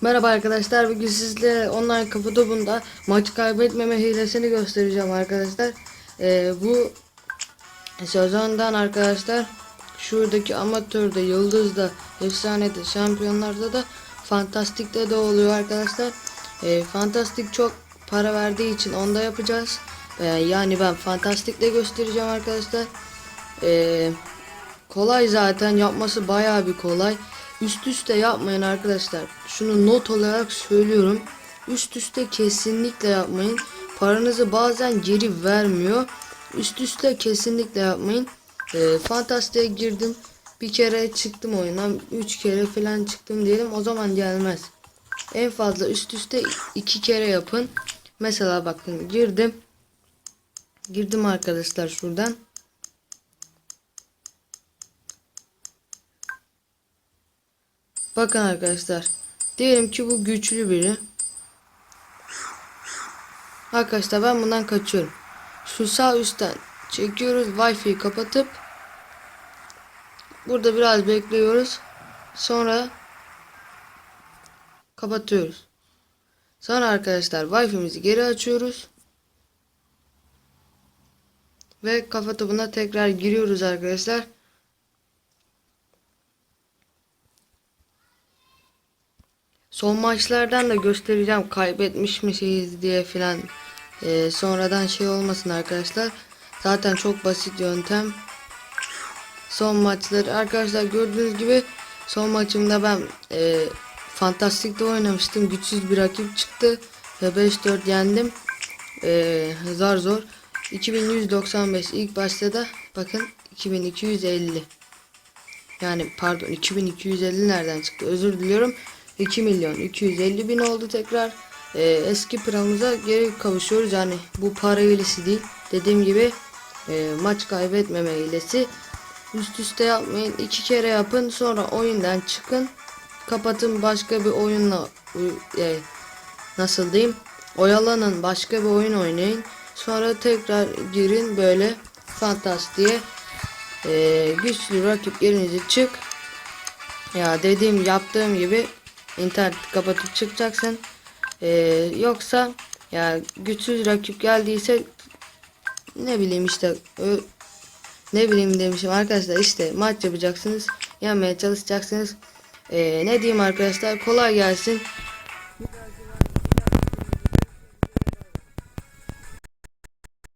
Merhaba arkadaşlar bugün sizle online kafa topunda maç kaybetmeme hilesini göstereceğim arkadaşlar. Ee, bu sezondan arkadaşlar şuradaki amatörde, yıldızda, efsanede, şampiyonlarda da fantastikte de oluyor arkadaşlar. Ee, fantastik çok para verdiği için onda yapacağız. Ee, yani ben fantastikle göstereceğim arkadaşlar. Ee, kolay zaten yapması bayağı bir kolay. Üst üste yapmayın arkadaşlar. Şunu not olarak söylüyorum. Üst üste kesinlikle yapmayın. Paranızı bazen geri vermiyor. Üst üste kesinlikle yapmayın. Ee, Fantastiğe girdim. Bir kere çıktım oyundan. Üç kere falan çıktım diyelim. O zaman gelmez. En fazla üst üste iki kere yapın. Mesela bakın girdim. Girdim arkadaşlar şuradan. Bakın arkadaşlar. Diyelim ki bu güçlü biri. Arkadaşlar ben bundan kaçıyorum. Şu sağ üstten çekiyoruz. Wi-Fi'yi kapatıp burada biraz bekliyoruz. Sonra kapatıyoruz. Sonra arkadaşlar Wi-Fi'mizi geri açıyoruz. Ve kafa topuna tekrar giriyoruz arkadaşlar. Son maçlardan da göstereceğim kaybetmiş miyiz diye filan Ee, sonradan şey olmasın arkadaşlar. Zaten çok basit yöntem. Son maçları arkadaşlar gördüğünüz gibi son maçımda ben e, fantastikte oynamıştım. Güçsüz bir rakip çıktı ve 5-4 yendim. E, zar zor. 2195 ilk başta da bakın 2250. Yani pardon 2250 nereden çıktı özür diliyorum. 2 milyon 250 bin oldu tekrar. Ee, eski paramıza geri kavuşuyoruz. Yani bu para hilesi değil. Dediğim gibi e, maç kaybetmeme hilesi. Üst üste yapmayın. iki kere yapın. Sonra oyundan çıkın. Kapatın başka bir oyunla e, nasıl diyeyim oyalanın başka bir oyun oynayın. Sonra tekrar girin böyle fantastiğe e, güçlü rakip gelince çık. Ya dediğim yaptığım gibi internet kapatıp çıkacaksın. Ee, yoksa ya güçsüz rakip geldiyse ne bileyim işte ne bileyim demişim arkadaşlar işte maç yapacaksınız yenmeye çalışacaksınız ee, ne diyeyim arkadaşlar kolay gelsin